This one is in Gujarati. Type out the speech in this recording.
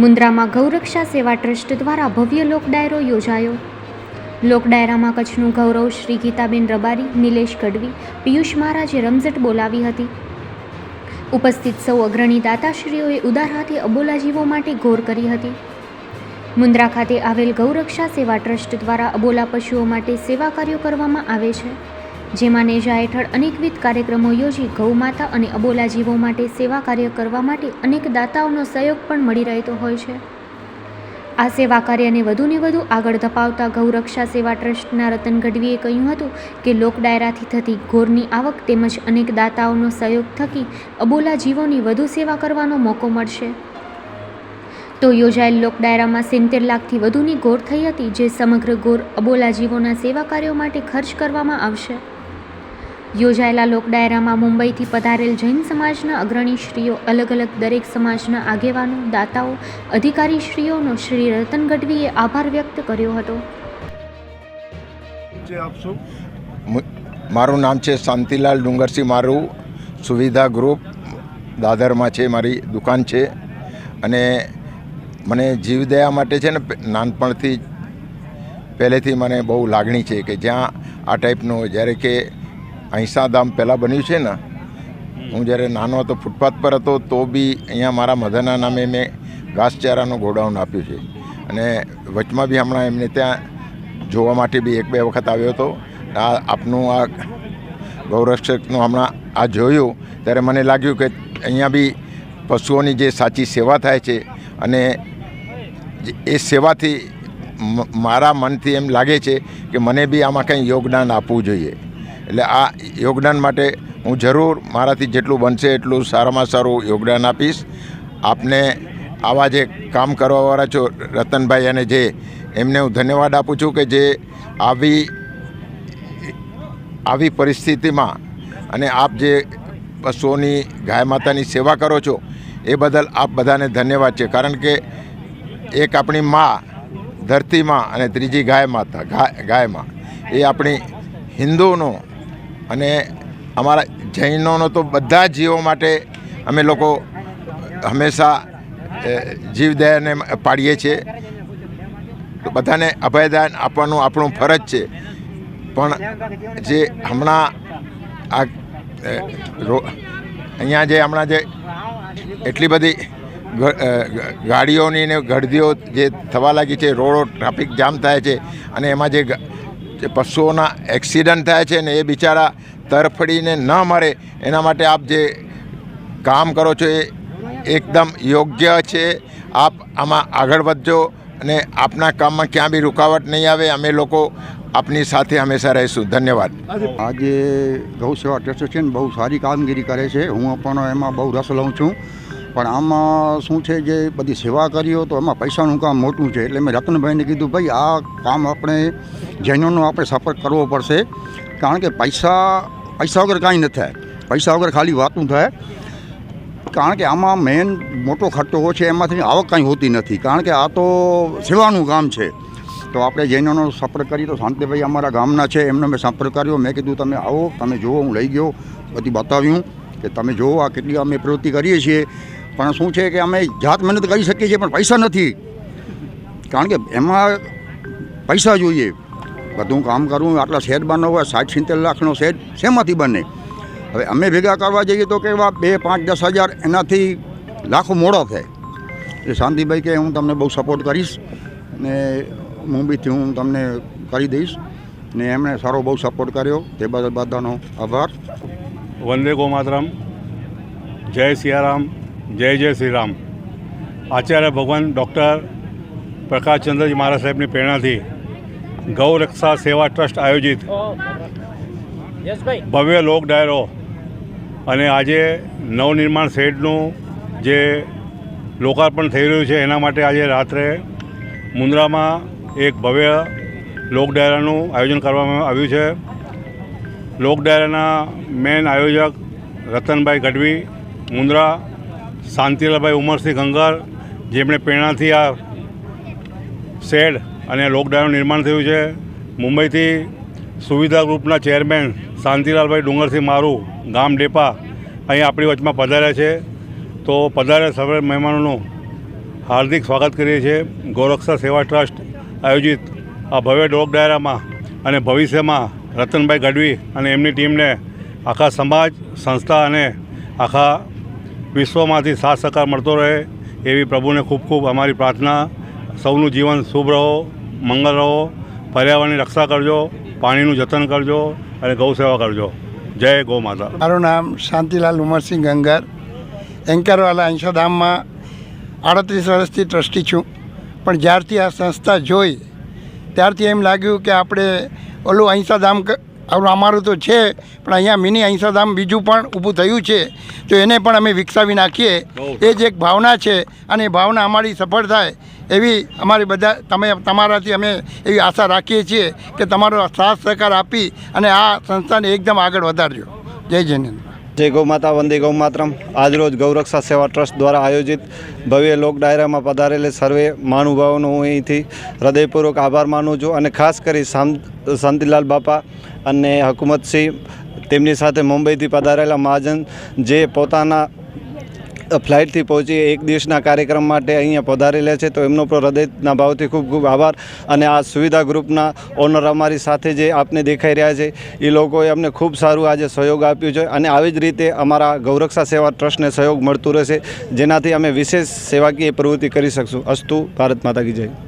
મુન્દ્રામાં ગૌરક્ષા સેવા ટ્રસ્ટ દ્વારા ભવ્ય લોક ડાયરો યોજાયો. લોક ડાયરામાં કચ્છનું ગૌરવ શ્રી ગીતાબેન રબારી, નિલેશ ગઢવી, પિયુષ મહારાજે રમઝટ બોલાવી હતી. ઉપસ્થિત સૌ અગ્રણી દાતાશ્રીઓએ ઉદાર હાથે અબોલા જીવો માટે ઘોર કરી હતી. મુન્દ્રા ખાતે આવેલ ગૌરક્ષા સેવા ટ્રસ્ટ દ્વારા અબોલા પશુઓ માટે સેવા કાર્યો કરવામાં આવે છે. જેમાં નેજા હેઠળ અનેકવિધ કાર્યક્રમો યોજી ગૌમાતા અને અબોલા જીવો માટે સેવા કાર્ય કરવા માટે અનેક દાતાઓનો સહયોગ પણ મળી રહેતો હોય છે. આ સેવા કાર્યને વધુને વધુ આગળ ધપાવતા ગૌરક્ષા સેવા ટ્રસ્ટના રતન ગઢવીએ કહ્યું હતું કે લોક ડાયરાથી થતી ઘોરની આવક તેમજ અનેક દાતાઓનો સહયોગ થકી અબોલા જીવોની વધુ સેવા કરવાનો મોકો મળશે. તો યોજાયેલ લોક ડાયરામાં સિત્તેર લાખથી વધુની ગોર થઈ હતી જે સમગ્ર ગોર અબોલા જીવોના સેવા કાર્યો માટે ખર્ચ કરવામાં આવશે. યોજાયેલા લોક ડાયરામાં મુંબઈથી પધારેલ જૈન સમાજના અગ્રણીશ્રીઓ અલગ અલગ દરેક સમાજના આગેવાનો દાતાઓ અધિકારીશ્રીઓનો શ્રી રતન ગઢવીએ આભાર વ્યક્ત કર્યો હતો. જે આપશો મારું નામ છે શાંતિલાલ ડુંગરસિંહ મારું સુવિધા ગ્રુપ દાદરમાં છે મારી દુકાન છે અને મને જીવદયા માટે છે ને નાનપણથી પહેલેથી મને બહુ લાગણી છે કે જ્યાં આ ટાઈપનું જ્યારે કે અહિંસા ધામ પહેલાં બન્યું છે ને, હું જ્યારે નાનો હતો, ફૂટપાથ પર હતો, તો બી અહીંયા મારા મધરના નામે મેં ઘાસચારાનું ગોડાઉન આપ્યું છે. અને વચમાં બી હમણાં એમને ત્યાં જોવા માટે બી એક બે વખત આવ્યો હતો. આ આપનું આ ગૌરક્ષકનું હમણાં આ જોયું, ત્યારે મને લાગ્યું કે અહીંયા બી પશુઓની જે સાચી સેવા થાય છે અને એ સેવાથી મારા મનથી એમ લાગે છે કે મને બી આમાં કંઈ યોગદાન આપવું જોઈએ. એટલે આ યોગદાન માટે હું જરૂર મારાથી જેટલું બનશે એટલું સારામાં સારું યોગદાન આપીશ. આપને આવા જે કામ કરવાવાળા છો, રતનભાઈ અને જે, એમને હું ધન્યવાદ આપું છું કે જે આવી આવી પરિસ્થિતિમાં અને આપ જે પશુઓની ગાય માતાની સેવા કરો છો, એ બદલ આપ બધાને ધન્યવાદ છે. કારણ કે એક આપણી મા ધરતીમાં અને ત્રીજી ગાય માતા, ગાય, ગાયમાં, એ આપણી હિન્દુનો અને અમારા જૈનોનો તો બધા જીવો માટે અમે લોકો હંમેશા જીવદયાને પાડીએ છીએ. તો બધાને અભયદાન આપવાનું આપણું ફરજ છે. પણ જે હમણાં આ અહીંયા જે હમણાં જે એટલી બધી ગાડીઓની ને ગળદીઓ જે થવા લાગી છે, રોડો ટ્રાફિક જામ થાય છે અને એમાં જે પશુઓના એક્સિડન્ટ થાય છે ને એ બિચારા તરફડીને ન મરે, એના માટે આપ જે કામ કરો છો એ એકદમ યોગ્ય છે. આપ આમાં આગળ વધજો અને આપના કામમાં ક્યાં બી રૂકાવટ નહીં આવે, અમે લોકો આપની સાથે હંમેશા રહીશું. ધન્યવાદ. આજે ગૌ સેવા ટ્રસ્ટ છે બહુ સારી કામગીરી કરે છે. હું પણ એમાં બહુ રસ લઉં છું. પણ આમાં શું છે જે બધી સેવા કરીઓ તો એમાં પૈસાનું કામ મોટું છે. એટલે મેં રતનભાઈને કીધું, ભાઈ, આ કામ આપણે જૈનોનો આપણે સપોર્ટ કરવો પડશે. કારણ કે પૈસા પૈસા વગર કાંઈ ન થાય. પૈસા વગર ખાલી વાતું થાય. કારણ કે આમાં મેઇન મોટો ખર્ચો છે, એમાંથી આવક કાંઈ હોતી નથી. કારણ કે આ તો સેવાનું કામ છે. તો આપણે જૈનોનો સંપર્ક કરી તો શાંતિભાઈ અમારા ગામના છે, એમનો મેં સંપર્ક કર્યો. મેં કીધું, તમે આવો, તમે જુઓ, હું લઈ ગયો. બધી બતાવ્યું કે તમે જુઓ આ કેટલી અમે પ્રવૃત્તિ કરીએ છીએ. પણ શું છે કે અમે જાત મહેનત કરી શકીએ છીએ, પણ પૈસા નથી. કારણ કે એમાં પૈસા જોઈએ. બધું કામ કરવું આટલા શેડ બનાવવા સાઠ સિત્તેર લાખનો શેડ શેમાંથી બને? હવે અમે ભેગા કરવા જઈએ તો કેવા બે, પાંચ, દસ હજાર એનાથી લાખો મોડો થાય. એટલે શાંતિભાઈ કે, હું તમને બહુ સપોર્ટ કરીશ ને મુંબઈથી હું તમને કરી દઈશ. ને એમણે સારો બહુ સપોર્ટ કર્યો. તે બદલ બધાનો આભાર. વંદે ગોમાતરમ. જય સિયારામ. જય જય શ્રી રામ આચાર્ય ભગવાન ડૉક્ટર પ્રકાશચંદ્રજી મહારાજ સાહેબની પ્રેરણાથી ગૌ રક્ષા સેવા ટ્રસ્ટ આયોજિત ભવ્ય લોક ડાયરો અને આજે નવનિર્માણ શેડનું જે લોકાર્પણ થઈ રહ્યું છે એના માટે આજે રાત્રે મુન્દ્રામાં એક ભવ્ય લોક ડાયરાનું આયોજન કરવામાં આવ્યું છે. લોક ડાયરાના મેન આયોજક રતનભાઈ ગઢવી મુન્દ્રા શાંતિલાલભાઈ ઉમરસિંહ ગંગર, જેમણે પ્રેરણાથી આ શેડ અને લોકડાઉન નિર્માણ થયું છે. મુંબઈથી સુવિધા ગ્રુપના ચેરમેન શાંતિલાલભાઈ ડુંગરસિંહ મારું ગામ ડેપા અહીં આપણી વચમાં પધાર્યા છે. તો પધાર્યા સર્વે મહેમાનોનું હાર્દિક સ્વાગત કરીએ છીએ. ગૌરક્ષા સેવા ટ્રસ્ટ આયોજિત આ ભવ્ય ડોક ડાયરામાં અને ભવિષ્યમાં રતનભાઈ ગઢવી અને એમની ટીમને આખા સમાજ, સંસ્થા અને આખા વિશ્વમાંથી સાથ સહકાર મળતો રહે એવી પ્રભુને ખૂબ ખૂબ અમારી પ્રાર્થના. સૌનું જીવન શુભ રહો, મંગળ રહો, પર્યાવરણની રક્ષા કરજો, પાણીનું જતન કરજો અને ગૌ સેવા કરજો. જય ગૌ માતા. મારું નામ શાંતિલાલ ઉમરસિંહ ગંગર. એન્કરવાલા અંશધામમાં આડત્રીસ વર્ષથી ટ્રસ્ટી છું. પણ જ્યારથી આ સંસ્થા જોઈ, ત્યારથી એમ લાગ્યું કે આપણે ઓલું અહિંસાધામ આપણું અમારું તો છે પણ અહીંયા મિની અહિંસાધામ બીજું પણ ઊભું થયું છે. તો એને પણ અમે વિકસાવી નાખીએ. એ જ એક ભાવના છે અને એ ભાવના અમારી સફળ થાય એવી અમારી બધા તમે તમારાથી અમે એવી આશા રાખીએ છીએ કે તમારો સાથ સહકાર આપી અને આ સંસ્થાને એકદમ આગળ વધારજો. જય જૈનંદ જય ગૌ માતા, વંદે ગૌ માતરમ. આજરોજ ગૌરક્ષા સેવા ટ્રસ્ટ દ્વારા આયોજિત ભવ્ય લોક ડાયરામાં પધારેલે સર્વે મહાનુભાવોનો હું અહીંથી હૃદયપૂર્વક આભાર માનું છું અને ખાસ કરી શાંતિલાલ બાપા અને હકુમતસિંહ તેમની સાથે મુંબઈથી પધારેલા મહાજન જે પોતાના ફ્લાઇટથી પહોંચી એક દિવસના કાર્યક્રમ માટે અહીંયા પધારેલા છે. તો એમનો પણ હૃદયના ભાવથી ખૂબ ખૂબ આભાર અને આ સુવિધા ગ્રુપના ઓનર અમારી સાથે જે આપને દેખાઈ રહ્યા છે, એ લોકોએ અમને ખૂબ સારું આજે સહયોગ આપ્યો છે અને આવી જ રીતે અમારા ગૌરક્ષા સેવા ટ્રસ્ટને સહયોગ મળતું રહેશે, જેનાથી અમે વિશેષ સેવાકીય પ્રવૃત્તિ કરી શકશું. અસ્તુ ભારત માતા કી જય.